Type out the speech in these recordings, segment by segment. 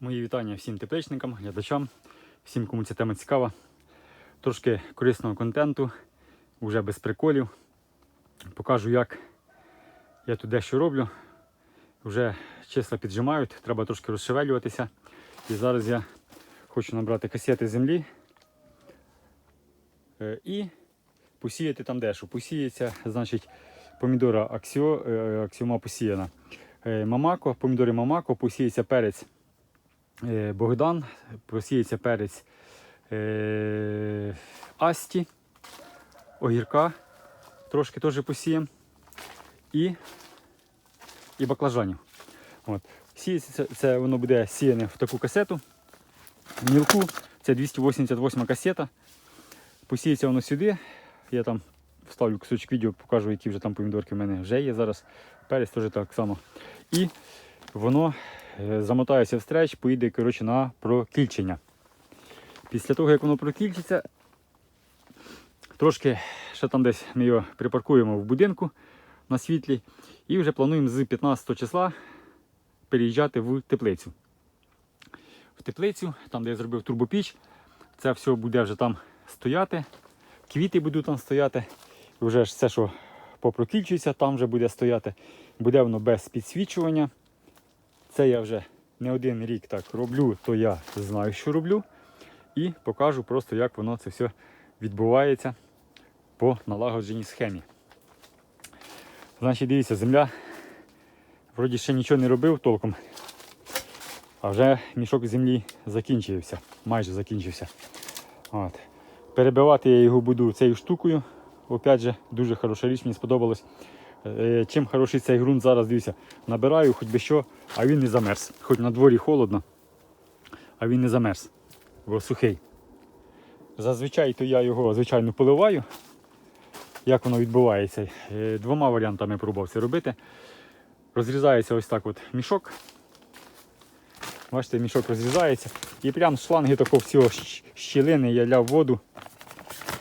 Мої вітання всім тепличникам, глядачам, всім, кому ця тема цікава. Трошки корисного контенту, вже без приколів. Покажу, як я тут дещо роблю. Вже числа піджимають, треба трошки розшевелюватися. І зараз я хочу набрати касети землі е, і посіяти там дещо. Посіється, значить, помідора аксіо, е, аксіома посіяна. Е, Мамако, помідори Мамако, посіється перець Богдан, посіється перець е, Асті, огірка, трошки теж посіємо і, і баклажанів. От. Сіється це, це воно буде сіяне в таку касету. Мілку, це 288 касета. Посіється воно сюди. Я там вставлю кусочок відео, покажу, які вже там помідорки в мене вже є зараз. Перець теж так само. І воно е, замотається в стреч, поїде коротше, на прокільчення. Після того, як воно прокільчиться, трошки ще там десь ми його припаркуємо в будинку на світлі. І вже плануємо з 15 числа переїжджати в теплицю. В теплицю, там, де я зробив турбопіч, це все буде вже там стояти. Квіти будуть там стояти. Вже ж все, що попрокільчується, там вже буде стояти. Буде воно без підсвічування. Це я вже не один рік так роблю, то я знаю, що роблю. І покажу просто, як воно це все відбувається по налагодженій схемі. Значить, дивіться, земля. Вроді ще нічого не робив толком. А вже мішок землі закінчився, майже закінчився. От. Перебивати я його буду цією штукою. Опять же, дуже хороша річ, мені сподобалось. Е, Чим хороший цей ґрунт зараз, дивіться, набираю хоч би що, а він не замерз. Хоч на дворі холодно, а він не замерз, бо сухий. Зазвичай то я його звичайно поливаю. Як воно відбувається? Е, Двома варіантами пробував це робити. Розрізається ось так от мішок. Бачите, мішок розрізається. І прям шланги такого всього щілини я ляв воду.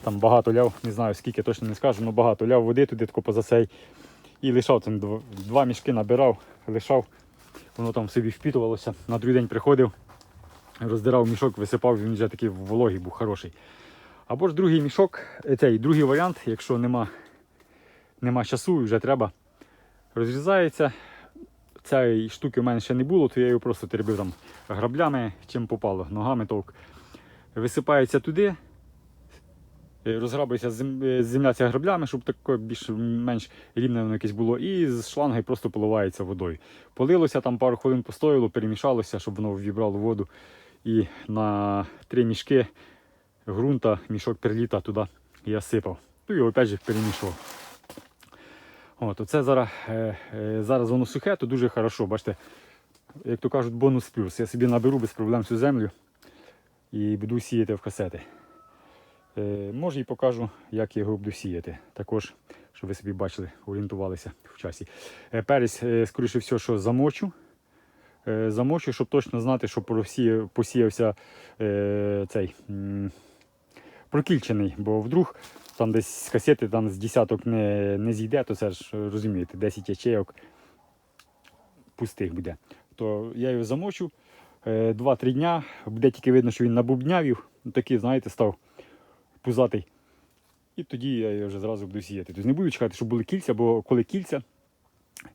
Там багато ляв, не знаю скільки точно не скажу, але багато ляв води туди тако поза цей. І лишав там два мішки набирав, лишав, воно там собі впітувалося. На другий день приходив, роздирав мішок, висипав, він вже такий вологий був хороший. Або ж другий мішок, е, цей другий варіант, якщо нема, нема часу і вже треба, розрізається. Цієї штуки в мене ще не було, то я його просто теребив там граблями, чим попало, ногами товк. Висипається туди, розграбується зем- е, земля ця граблями, щоб таке більш-менш рівне воно якесь було, і з шланги просто поливається водою. Полилося там пару хвилин постояло, перемішалося, щоб воно вібрало воду. І на три мішки ґрунта, мішок перліта туди я сипав. Ну і опять же перемішував. От, оце зараз, е, е, зараз воно сухе, то дуже хорошо. Бачите, як то кажуть, бонус плюс. Я собі наберу без проблем цю землю і буду сіяти в касети. Е, може і покажу, як його буду сіяти. Також, щоб ви собі бачили, орієнтувалися в часі. Е, перець, е, скоріше всього, що замочу. Замочу, щоб точно знати, що посіявся цей прокільчений, бо вдруг там десь з касети там з десяток не, не зійде, то це ж розумієте, 10 ячейок пустих буде. То я його замочу е, 2-3 дня, буде тільки видно, що він набубнявів, такий, знаєте, став пузатий. І тоді я його вже зразу буду сіяти. Тобто не буду чекати, щоб були кільця, бо коли кільця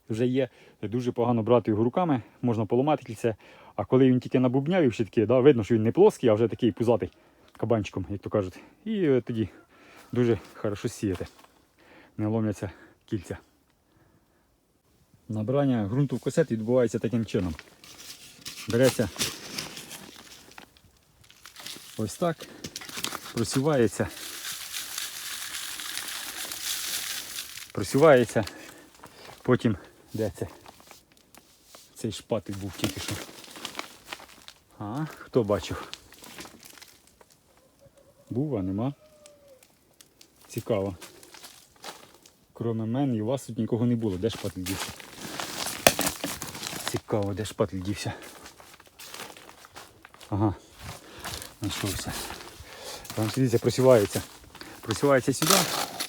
вже є, дуже погано брати його руками, можна поламати кільце. А коли він тільки набубнявів, ще такі, да, видно, що він не плоский, а вже такий пузатий кабанчиком, як то кажуть. І е, тоді дуже хорошо сіяти. Не ломляться кільця. Набирання ґрунту в касет відбувається таким чином. Береться ось так, просівається. Просівається, потім де це? Цей шпатель був тільки що. А, хто бачив? Був, а нема. Цікаво. Кроме мене і вас тут нікого не було. Де шпатель дівся? Цікаво, де шпатель дівся. Ага. Знайшовся. Там дивіться, просівається. Просівається сюди,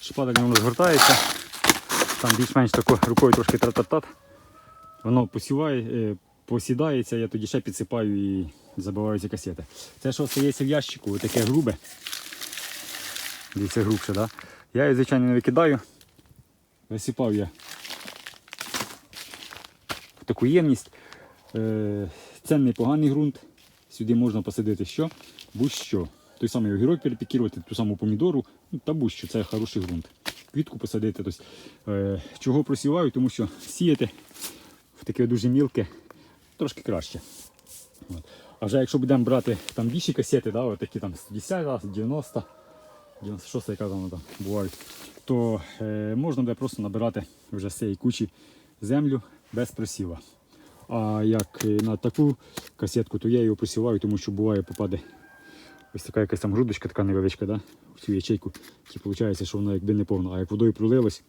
шпатель воно згортається. Там більш-менш рукою трошки тра-та-тат. Воно посіває, е, посідається, я тоді ще підсипаю і забиваю ці касети. Це що стається в ящику, таке грубе. Дивіться грубше, да? Я її, звичайно, не викидаю. Висипав я в таку ємність. Е, Це непоганий ґрунт. Сюди можна посадити що? Будь-що. Той самий огірок перепікірувати, ту саму помідору, ну, та будь-що, це хороший ґрунт. Квітку посадити. Тобто, е, чого просіваю, тому що сіяти в таке дуже мілке трошки краще. От. А вже якщо будемо брати там більші касети, да, такі там 110, 90, 96, яка там, там бувають, то е, можна буде просто набирати вже з цієї кучі землю без просіва. А як на таку касетку, то я її просіваю, тому що буває попаде ось така якась там грудочка, така невеличка, да, в цю ячейку. І виходить, що вона якби не повна. А як водою пролилось,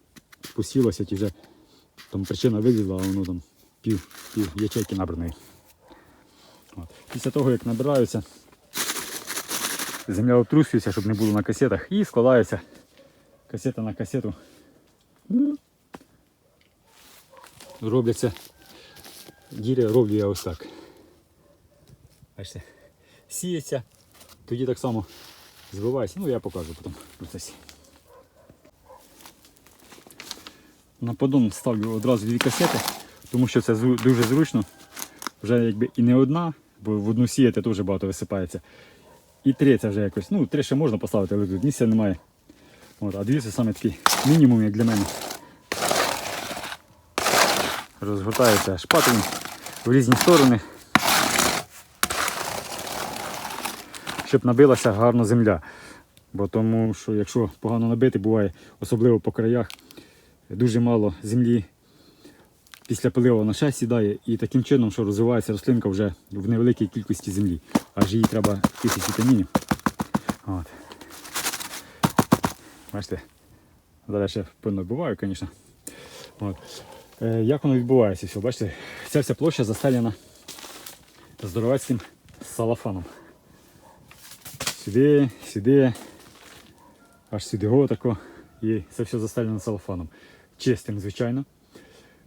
посілося, ті вже там причина вилізла, а воно там пів, пів ячейки набраної. Після того, як набираються, земля обтрусюється, щоб не було на касетах, і складається касета на касету. Робляться діри, роблю я ось так. Бачите, сіється, тоді так само збивається. Ну я покажу потім процесі. На подон ставлю одразу дві касети, тому що це дуже зручно. Вже якби і не одна, бо в одну сіяти теж багато висипається. І це вже якось. Ну, три ще можна поставити, але тут місця немає. От, а дві це саме такий мінімум, як для мене. Розгортається шпателем в різні сторони. Щоб набилася гарно земля. Бо тому що якщо погано набити, буває, особливо по краях, дуже мало землі після полива на ще сідає і таким чином, що розвивається рослинка вже в невеликій кількості землі. Аж їй треба кількість вітамінів. От. Бачите? Зараз ще пильно буваю, звісно. От. Е, як воно відбувається все? Бачите, ця вся площа застелена здоровецьким салафаном. Сюди, сюди, аж сюди го тако. І це все застелено салафаном. Чистим, звичайно.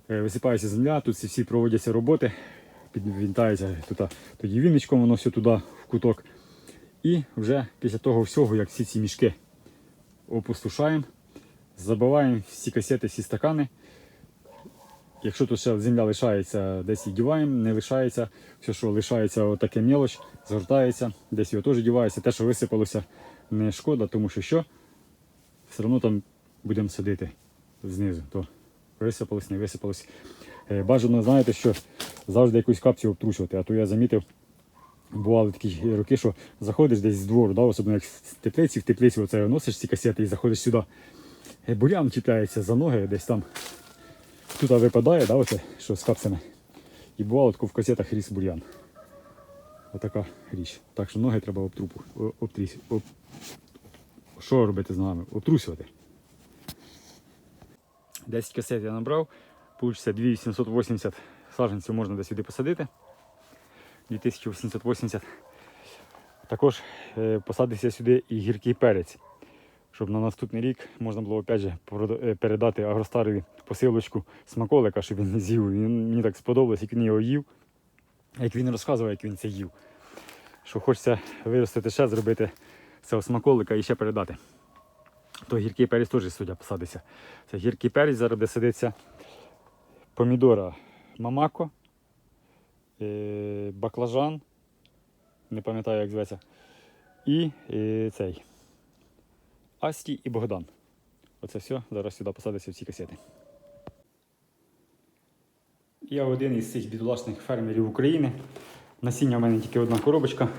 Е, Висипається земля, тут всі- проводяться роботи, підвінтається тут, тоді вінничком, воно все туди в куток. І вже після того всього, як всі ці мішки опустошаємо, забиваємо всі касети, всі стакани. Якщо тут ще земля лишається, десь її діваємо, не лишається, все, що лишається, отаке мелоч, згортається, десь його теж дівається. Те, що висипалося, не шкода, тому що що, все одно там будемо садити знизу. То висипалось, не висипалось. Е, Бажано, знаєте, що завжди якусь капцію обтручувати, а то я замітив, бували такі роки, що заходиш десь з двору, да, особливо як в теплиці, в теплиці оце носиш ці касети і заходиш сюди. Е, Бурян чіпляється за ноги, десь там тут випадає, да, оце, що з капцями. І бувало в касетах ріс бур'ян. Отака річ. Так що ноги треба обтрупу, обтріс, об... Що робити з ногами? Обтрусювати. 10 касет я набрав, получиться 2880 саджанців можна десь сюди посадити. 2880. Також е, посадився сюди і гіркий перець, щоб на наступний рік можна було опять же, е, передати агростарові посилочку смаколика, щоб він з'їв. Він, мені так сподобалось, як він його їв, як він розказував, як він це їв. Що хочеться виростити ще, зробити цього смаколика і ще передати. То гіркий перець теж суддя посадиться. Це гіркий перець, зараз буде садиться помідора мамако, е, баклажан, не пам'ятаю, як зветься, і е, цей Асті і Богдан. Оце все зараз сюди посадиться в ці касети. Я один із цих бідолашних фермерів України. Насіння в мене тільки одна коробочка.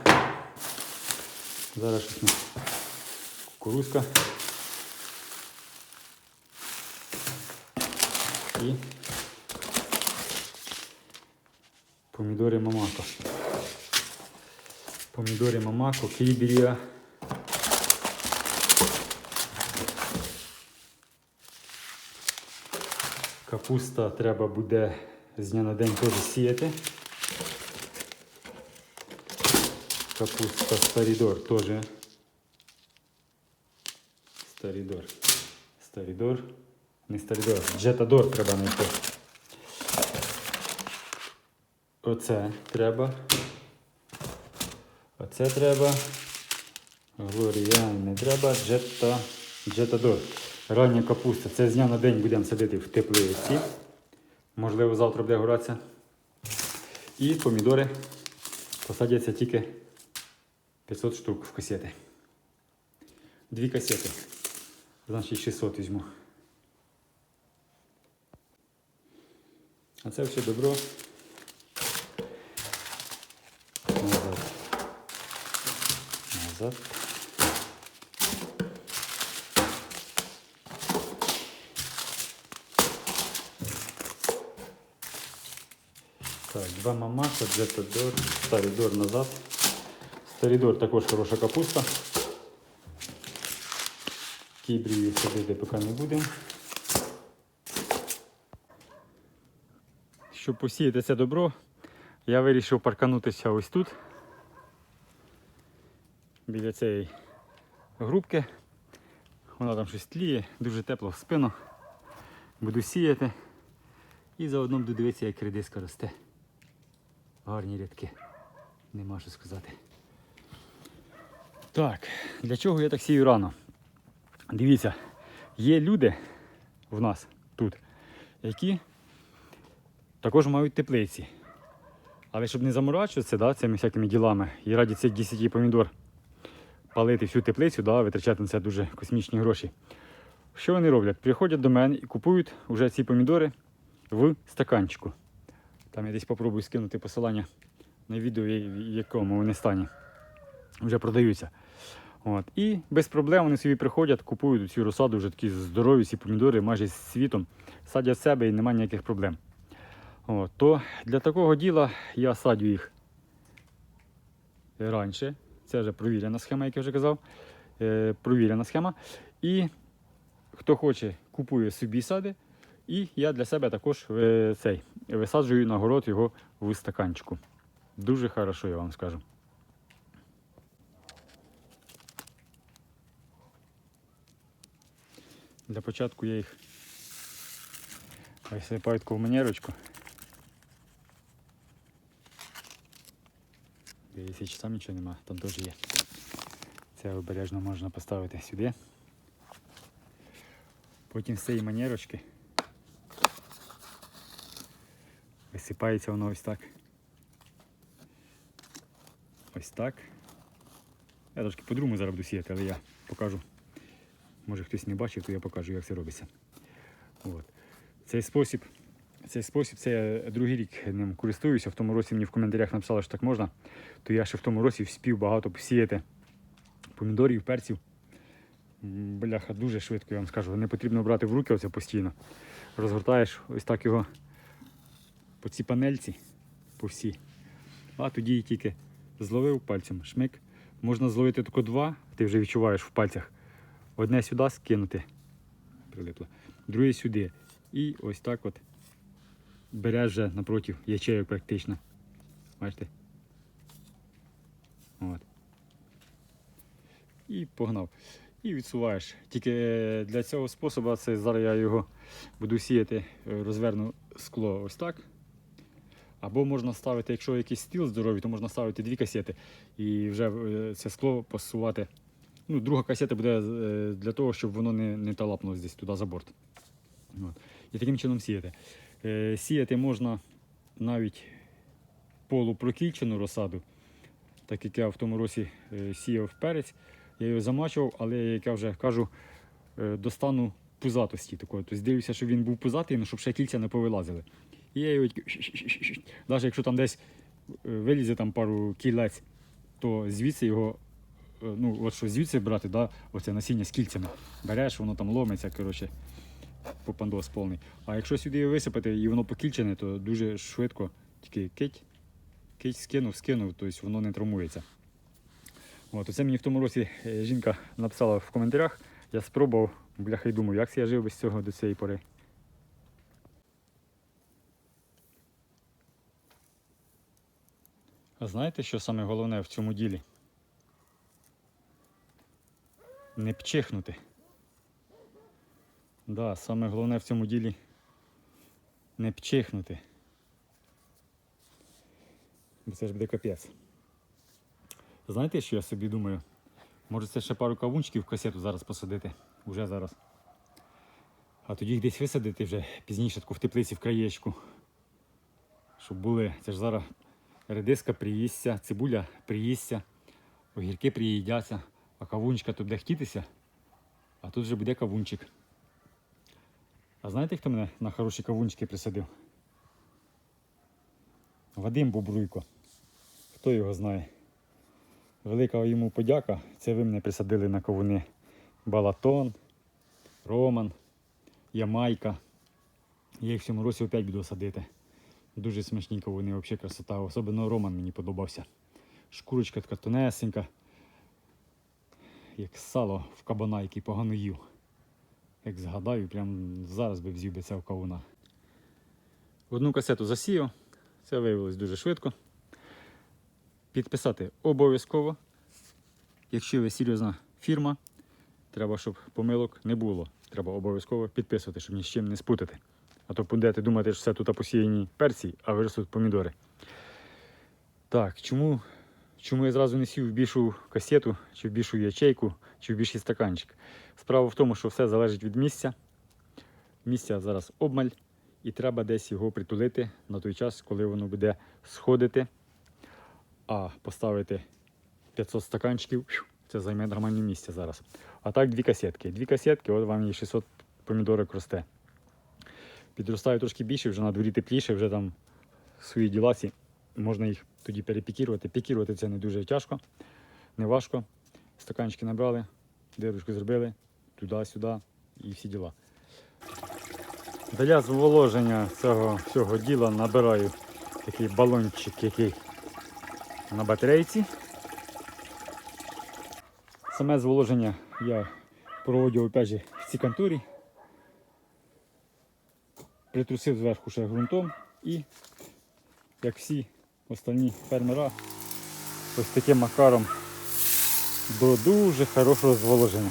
Зараз щось ми- кукурузка. І помідори мамако. Помідори мамако, кібірія. Капуста треба буде з дня на день теж сіяти. Капуста старідор теж. Старідор. Старідор. Не старідор. Джетадор треба знайти. Оце треба. Оце треба. Глорія не треба. Джета. Джетадор. Рання капуста. Це з дня на день будемо садити в теплиці. Можливо, завтра буде горатися. І помідори посадяться тільки 500 штук в касети. Дві касети. Значить 600 візьму. А це все добро. Назад. Назад. Так, два мамаша, джетадор, старідор назад. Старідор також хороша капуста. Кібрію садити поки не будемо. Щоб посіяти це добро, я вирішив парканутися ось тут. Біля цієї грубки. Вона там щось тліє, дуже тепло в спину. Буду сіяти. І заодно буду дивитися, як редиска росте. Гарні рядки. Нема що сказати. Так, для чого я так сію рано? Дивіться, є люди в нас тут, які також мають теплиці. Але щоб не заморачуватися да, цими всякими ділами і раді цих 10 помідор палити всю теплицю, да, витрачати на це дуже космічні гроші. Що вони роблять? Приходять до мене і купують вже ці помідори в стаканчику. Там я десь попробую скинути посилання на відео, в якому вони стані. Вже продаються. От. І без проблем вони собі приходять, купують цю розсаду, вже такі здорові ці помідори, майже з світом, садять себе і немає ніяких проблем. От. То для такого діла я садю їх раніше. Це вже провірена схема, як я вже казав. Е, провірена схема. І хто хоче, купує собі сади. І я для себе також е, цей, висаджую на город його в стаканчику. Дуже хорошо, я вам скажу. Для початку я їх висипаю таку манерочку. Дивіться, там нічого нема, там теж є. Це обережно можна поставити сюди. Потім з цієї манерочки висипається воно ось так. Ось так. Я трошки по-другому зараз буду сіяти, але я покажу. Може хтось не бачив, то я покажу, як це робиться. От. Цей спосіб, цей спосіб, це я другий рік ним користуюся. В тому році мені в коментарях написали, що так можна, то я ще в тому році вспів багато посіяти помідорів, перців. Бляха, дуже швидко, я вам скажу. Не потрібно брати в руки оце постійно. Розгортаєш ось так його по цій панельці, по всій. А тоді тільки зловив пальцем шмик. Можна зловити тільки два, ти вже відчуваєш в пальцях. Одне сюди скинути, прилипло, друге сюди. І ось так от береш вже напроти ячею практично. Бачите? От. І погнав. І відсуваєш. Тільки е, для цього способу це зараз я його буду сіяти, е, розверну скло ось так. Або можна ставити, якщо якийсь стіл здоровий, то можна ставити дві касети і вже е, це скло посувати. Ну, друга касета буде е, для того, щоб воно не, не талапнулося десь туди за борт. От. І таким чином сіяти. Е, Сіяти можна навіть полупрокільчену розсаду, так як я в тому році сіяв перець, я його замачував, але як я вже кажу, е, до стану пузатості такої. Тобто дивлюся, щоб він був пузатий, але щоб ще кільця не повилазили. І я його навіть якщо там десь е, вилізе там пару кілець, то звідси його, е, ну от що звідси брати, да, оце насіння з кільцями. Береш, воно там ломиться, коротше, попандос повний. А якщо сюди його висипати і воно покільчене, то дуже швидко тільки кить, кить скинув, скинув, тобто воно не травмується. От, оце мені в тому році е, жінка написала в коментарях, я спробував, бляха й думаю, як я жив без цього до цієї пори. Знаєте, що саме головне в цьому ділі? Не пчихнути. Да, саме головне в цьому ділі не пчихнути. Бо це ж буде капець. Знаєте, що я собі думаю? Може це ще пару кавунчиків в касету зараз посадити. Уже зараз. А тоді їх десь висадити вже пізніше таку в теплиці в краєчку. Щоб були. Це ж зараз редиска приїсться, цибуля приїсться, огірки приїдяться, а кавунчика тут буде хотітися, а тут вже буде кавунчик. А знаєте, хто мене на хороші кавунчики присадив? Вадим Бобруйко. Хто його знає? Велика йому подяка. Це ви мене присадили на кавуни. Балатон, Роман, Ямайка. Я їх в цьому році опять буду садити. Дуже смачні кавуни, взагалі красота. Особливо Роман мені подобався. Шкурочка така тонесенька. Як сало в кабана, який погано їв. Як згадаю, прям зараз би взів би це в кавуна. Одну касету засію. Це виявилось дуже швидко. Підписати обов'язково. Якщо ви серйозна фірма, треба, щоб помилок не було. Треба обов'язково підписувати, щоб ні з чим не спутати. А то будете думати, що все тут посіяні перці, а виростуть помідори. Так, чому, чому я зразу не сів в більшу касету, чи в більшу ячейку, чи в більший стаканчик? Справа в тому, що все залежить від місця. Місця зараз обмаль, і треба десь його притулити на той час, коли воно буде сходити. А поставити 500 стаканчиків, це займе нормальне місце зараз. А так дві касетки. Дві касетки, от вам і 600 помідорок росте. Підростає трошки більше, вже на дворі тепліше, вже там свої діла ці. Можна їх тоді перепікірувати. Пікірувати це не дуже тяжко, не важко. Стаканчики набрали, дирочку зробили, туди-сюди і всі діла. Для зволоження цього всього діла набираю такий балончик, який на батарейці. Саме зволоження я проводив опять же, в цій контурі. Притрусив зверху ще ґрунтом і, як всі останні фермера, ось таким макаром до дуже хорошого зволоження.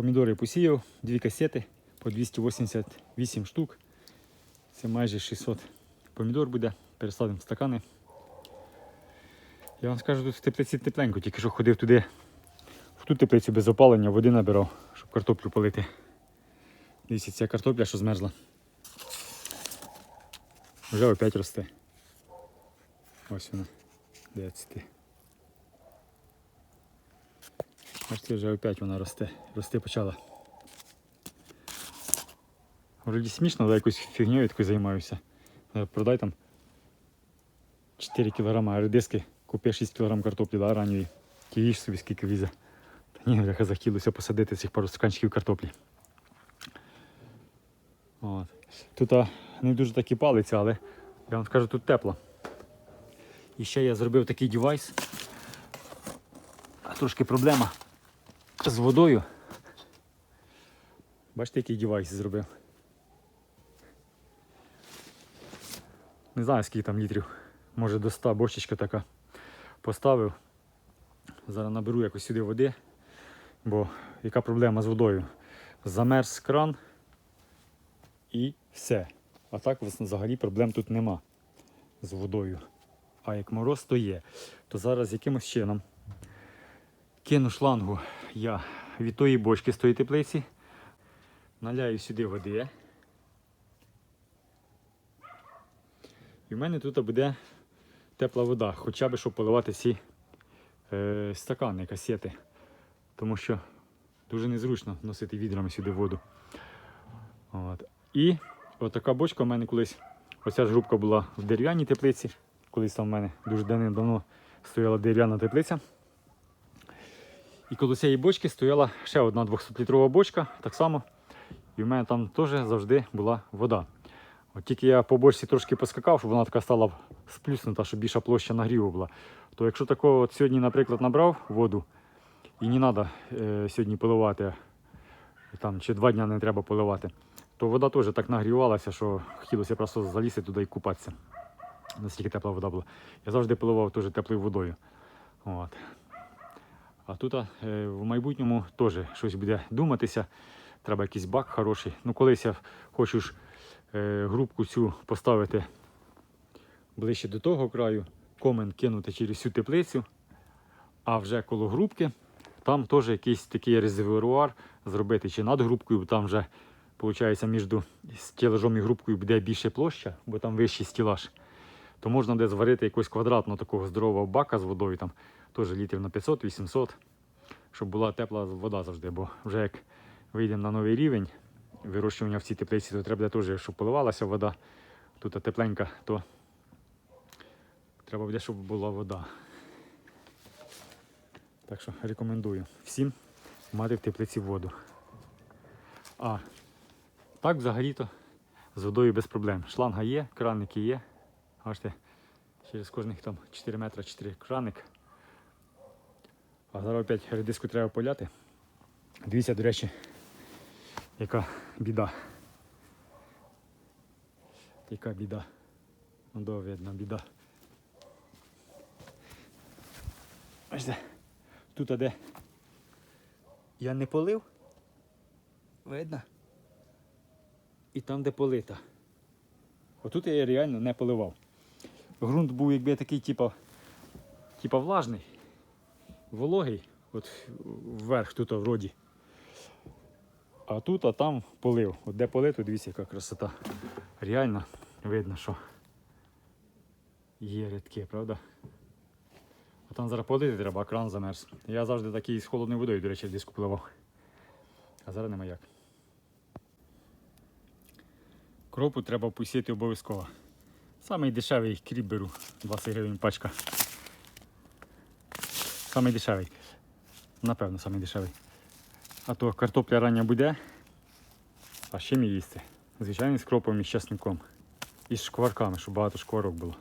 Помідори посіяв, дві касети по 288 штук. Це майже 600 помідор буде, пересадимо в стакани. Я вам скажу, тут в теплиці тепленько, тільки що ходив туди, в ту теплицю без опалення, води набирав, щоб картоплю полити. Дивіться, ця картопля, що змерзла. Вже опять росте. Ось вона. 9. Бачите, вже опять вона росте. Рости почала. Вроді смішно, але якоюсь фігньою такою займаюся. Е, Продай там 4 кг редиски, купи 6 кг картоплі, да, ранньої. Ті їж собі скільки візе. Та ні, бляха, захотілося посадити цих пару стаканчиків картоплі. От. Тут а, не дуже так і палиться, але я вам скажу, тут тепло. І ще я зробив такий девайс. Трошки проблема з водою. Бачите, який девайс зробив? Не знаю, скільки там літрів. Може до 100 бочечка така. Поставив. Зараз наберу якось сюди води. Бо яка проблема з водою? Замерз кран і все. А так взагалі проблем тут нема з водою. А як мороз, то є. То зараз якимось чином кину шлангу я від тої бочки з тої теплиці, наляю сюди води. І в мене тут буде тепла вода, хоча б щоб поливати ці е, стакани, касети. Тому що дуже незручно носити відрами сюди воду. От. І отака бочка в мене колись, оця ж грубка була в дерев'яній теплиці. Колись там в мене дуже давно стояла дерев'яна теплиця. І коло цієї бочки стояла ще одна 200-літрова бочка, так само. І в мене там теж завжди була вода. От тільки я по бочці трошки поскакав, щоб вона така стала сплюснута, щоб більша площа нагріву була. То якщо такого от сьогодні, наприклад, набрав воду і не треба е, сьогодні поливати, там, чи два дні не треба поливати, то вода теж так нагрівалася, що хотілося просто залізти туди і купатися. Настільки тепла вода була. Я завжди поливав теплою водою. От. А тут е, в майбутньому теж щось буде думатися. Треба якийсь бак хороший. Ну, колись я хочу ж е, грубку цю поставити ближче до того краю, комен кинути через всю теплицю, а вже коло грубки там теж якийсь такий резервуар зробити чи над грубкою, бо там вже виходить між стілажом і грубкою буде більше площа, бо там вищий стілаж. То можна де зварити якогось квадратного такого здорового бака з водою, там теж літрів на 500-800, щоб була тепла вода завжди. Бо вже як вийдемо на новий рівень вирощування в цій теплиці, то треба теж, щоб поливалася вода. Тут тепленька, то треба буде, щоб була вода. Так що рекомендую всім мати в теплиці воду. А так взагалі-то з водою без проблем. Шланга є, краники є. Бачите, через кожних там 4 метри 4 краник. А зараз опять редиску треба поляти. Дивіться, до речі, яка біда. Яка біда. Ну, да, видно, біда. Бачите, тут де я не полив. Видно? І там, де полита. Отут я реально не поливав. Грунт був якби такий, типа, типа влажний, вологий, от вверх тут вроді. А тут, а там полив. От де полито, дивіться, яка красота. Реально видно, що є рядки, правда? А там зараз полити треба, а кран замерз. Я завжди такий з холодною водою, до речі, в диску пливав. А зараз нема як. Кропу треба посіяти обов'язково. Самий дешевий кріп беру, 20 гривень пачка. Самий дешевий. Напевно, самий дешевий. А то картопля рання буде. А ще їсти? Звичайно, з кропом і з часником. І з шкварками, щоб багато шкварок було.